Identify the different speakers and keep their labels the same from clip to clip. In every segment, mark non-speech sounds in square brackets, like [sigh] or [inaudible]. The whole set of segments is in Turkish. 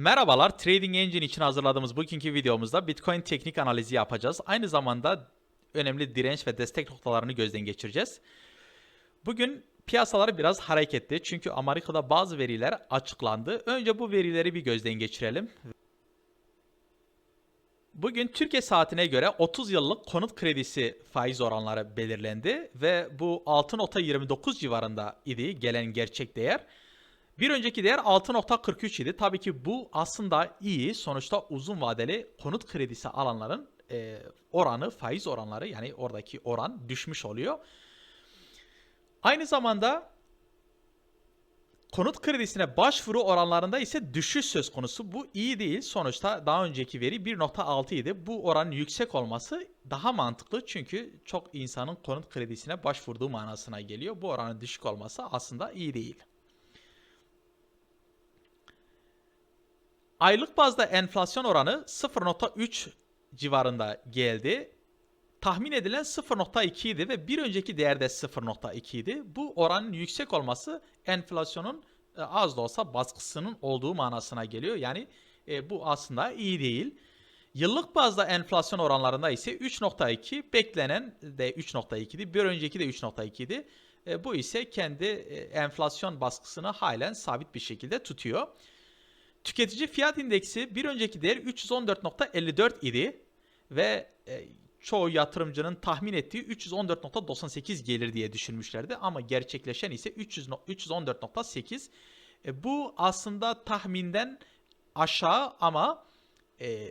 Speaker 1: Merhabalar, Trading Engine için hazırladığımız bugünkü videomuzda Bitcoin teknik analizi yapacağız. Aynı zamanda önemli direnç ve destek noktalarını gözden geçireceğiz. Bugün piyasalar biraz hareketli çünkü Amerika'da bazı veriler açıklandı. Önce bu verileri bir gözden geçirelim. Bugün Türkiye saatine göre 30 yıllık konut kredisi faiz oranları belirlendi ve bu 6.29 civarında idi gelen gerçek değer. Bir önceki değer 6.43 idi. Tabii ki bu aslında iyi. Sonuçta uzun vadeli konut kredisi alanların e, oranı, faiz oranları yani oradaki oran düşmüş oluyor. Aynı zamanda konut kredisine başvuru oranlarında ise düşüş söz konusu. Bu iyi değil. Sonuçta daha önceki veri 1.6 idi. Bu oranın yüksek olması daha mantıklı çünkü çok insanın konut kredisine başvurduğu manasına geliyor. Bu oranın düşük olması aslında iyi değil. Aylık bazda enflasyon oranı 0.3 civarında geldi. Tahmin edilen 0.2 idi ve bir önceki değerde 0.2 idi. Bu oranın yüksek olması enflasyonun e, az da olsa baskısının olduğu manasına geliyor. Yani e, bu aslında iyi değil. Yıllık bazda enflasyon oranlarında ise 3.2 beklenen de 3.2 idi. Bir önceki de 3.2 idi. E, bu ise kendi e, enflasyon baskısını halen sabit bir şekilde tutuyor. Tüketici fiyat indeksi bir önceki değer 314.54 idi ve e, çoğu yatırımcının tahmin ettiği 314.98 gelir diye düşünmüşlerdi ama gerçekleşen ise 300 314.8. E, bu aslında tahminden aşağı ama e,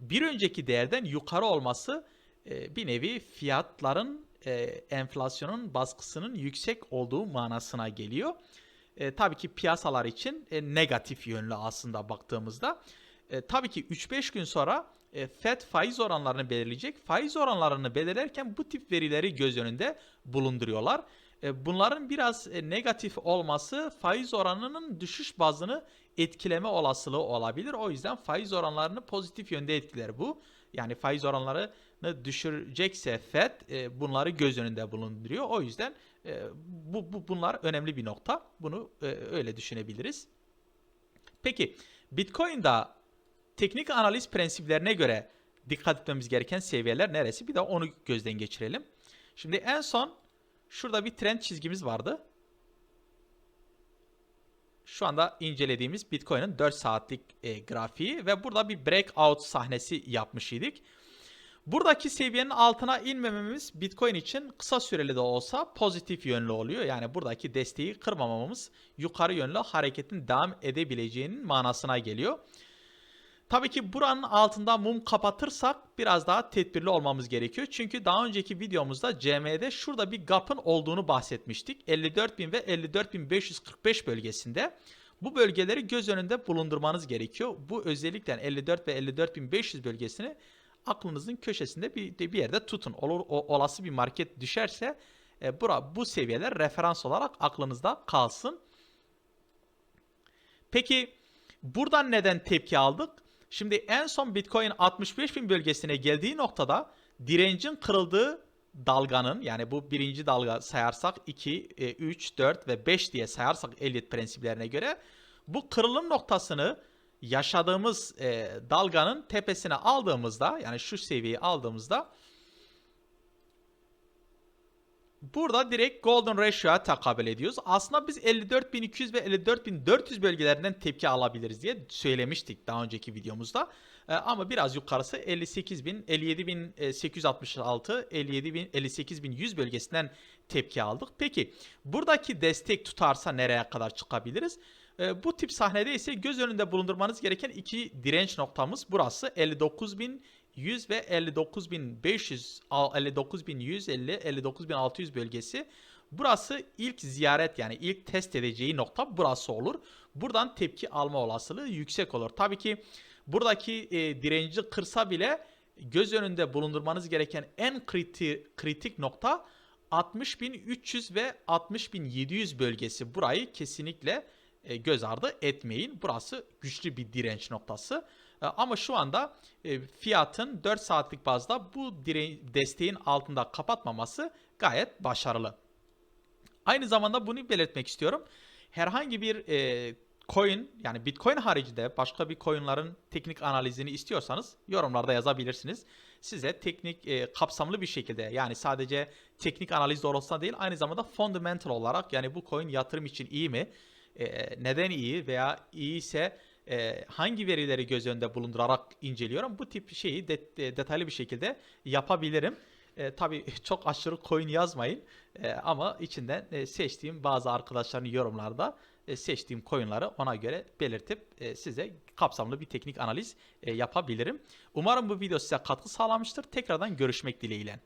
Speaker 1: bir önceki değerden yukarı olması e, bir nevi fiyatların e, enflasyonun baskısının yüksek olduğu manasına geliyor e, tabii ki piyasalar için e, negatif yönlü aslında baktığımızda. E, tabii ki 3-5 gün sonra e, FED faiz oranlarını belirleyecek. Faiz oranlarını belirlerken bu tip verileri göz önünde bulunduruyorlar. E, bunların biraz e, negatif olması faiz oranının düşüş bazını etkileme olasılığı olabilir. O yüzden faiz oranlarını pozitif yönde etkiler bu. Yani faiz oranlarını düşürecekse FED e, bunları göz önünde bulunduruyor. O yüzden e, bu, bu bunlar önemli bir nokta. Bunu e, öyle düşünebiliriz. Peki Bitcoin'da teknik analiz prensiplerine göre dikkat etmemiz gereken seviyeler neresi? Bir de onu gözden geçirelim. Şimdi en son şurada bir trend çizgimiz vardı. Şu anda incelediğimiz Bitcoin'in 4 saatlik e, grafiği ve burada bir breakout sahnesi yapmış idik. Buradaki seviyenin altına inmememiz Bitcoin için kısa süreli de olsa pozitif yönlü oluyor. Yani buradaki desteği kırmamamız yukarı yönlü hareketin devam edebileceğinin manasına geliyor. Tabii ki buranın altında mum kapatırsak biraz daha tedbirli olmamız gerekiyor. Çünkü daha önceki videomuzda CM'de şurada bir gap'ın olduğunu bahsetmiştik. 54.000 ve 54.545 bölgesinde. Bu bölgeleri göz önünde bulundurmanız gerekiyor. Bu özellikle 54 ve 54.500 bölgesini aklınızın köşesinde bir, bir yerde tutun. Olur, o, olası bir market düşerse e, bura, bu seviyeler referans olarak aklınızda kalsın. Peki buradan neden tepki aldık? Şimdi en son Bitcoin 65 bin bölgesine geldiği noktada direncin kırıldığı dalganın yani bu birinci dalga sayarsak 2, 3, 4 ve 5 diye sayarsak Elliot prensiplerine göre bu kırılım noktasını yaşadığımız e, dalganın tepesine aldığımızda yani şu seviyeyi aldığımızda burada direkt golden ratio'ya takabül ediyoruz. Aslında biz 54.200 ve 54.400 bölgelerinden tepki alabiliriz diye söylemiştik daha önceki videomuzda. E, ama biraz yukarısı 58.000, 57.866, 57.000, 58.100 bölgesinden tepki aldık. Peki buradaki destek tutarsa nereye kadar çıkabiliriz? E, bu tip sahnede ise göz önünde bulundurmanız gereken iki direnç noktamız burası 59.100 ve 59.500 59.150 59.600 bölgesi. Burası ilk ziyaret yani ilk test edeceği nokta burası olur. Buradan tepki alma olasılığı yüksek olur. Tabii ki buradaki e, direnci kırsa bile göz önünde bulundurmanız gereken en kritik, kritik nokta 60.300 ve 60.700 bölgesi. Burayı kesinlikle göz ardı etmeyin. Burası güçlü bir direnç noktası. E, ama şu anda e, fiyatın 4 saatlik bazda bu desteğin altında kapatmaması gayet başarılı. Aynı zamanda bunu belirtmek istiyorum. Herhangi bir coin yani Bitcoin haricinde başka bir coinların teknik analizini istiyorsanız yorumlarda yazabilirsiniz. Size teknik e, kapsamlı bir şekilde yani sadece teknik analiz doğrultusunda değil aynı zamanda fundamental olarak yani bu coin yatırım için iyi mi? E, neden iyi veya iyi ise e, hangi verileri göz önünde bulundurarak inceliyorum. Bu tip şeyi de- detaylı bir şekilde yapabilirim. E, tabii [laughs] çok aşırı coin yazmayın E, ama içinden e, seçtiğim bazı arkadaşların yorumlarda e, seçtiğim coin'ları ona göre belirtip e, size kapsamlı bir teknik analiz e, yapabilirim. Umarım bu video size katkı sağlamıştır. Tekrardan görüşmek dileğiyle.